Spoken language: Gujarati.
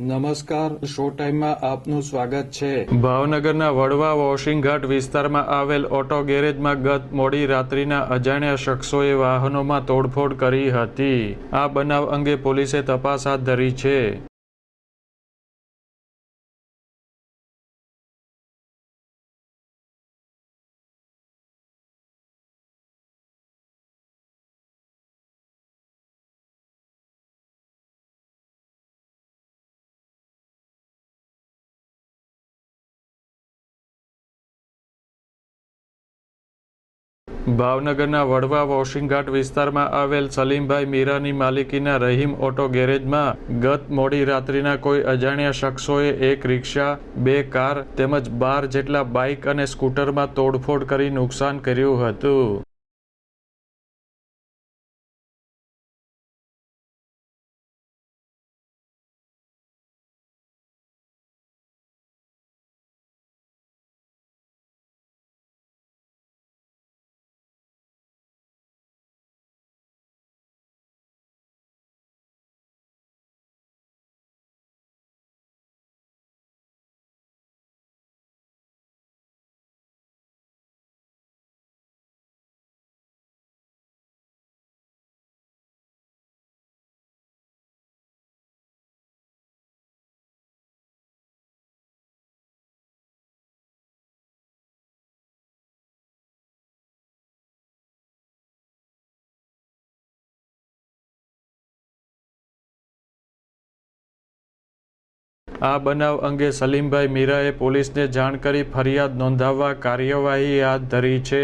નમસ્કાર, શો ટાઈમમાં આપનું સ્વાગત છે. ભાવનગરના વડવા વોશિંગ ઘાટ વિસ્તારમાં આવેલ ઓટો ગેરેજમાં ગત મોડી રાત્રિના અજાણ્યા શખ્સોએ વાહનોમાં તોડફોડ કરી હતી. આ બનાવ અંગે પોલીસે તપાસ હાથ ધરી છે. ભાવનગરના વડવા વોશિંગઘાટ વિસ્તારમાં આવેલ સલીમભાઈ મીરાની માલિકીના રહીમ ઓટો ગેરેજમાં ગત મોડી રાત્રિના કોઈ અજાણ્યા શખ્સોએ એક રિક્ષા, બે કાર તેમજ બાર જેટલા બાઇક અને સ્કૂટરમાં તોડફોડ કરી નુકસાન કર્યું હતું. આ બનાવ અંગે સલીમભાઈ મીરાએ પોલીસને જાણ કરી ફરિયાદ નોંધાવવા કાર્યવાહી હાથ ધરી છે.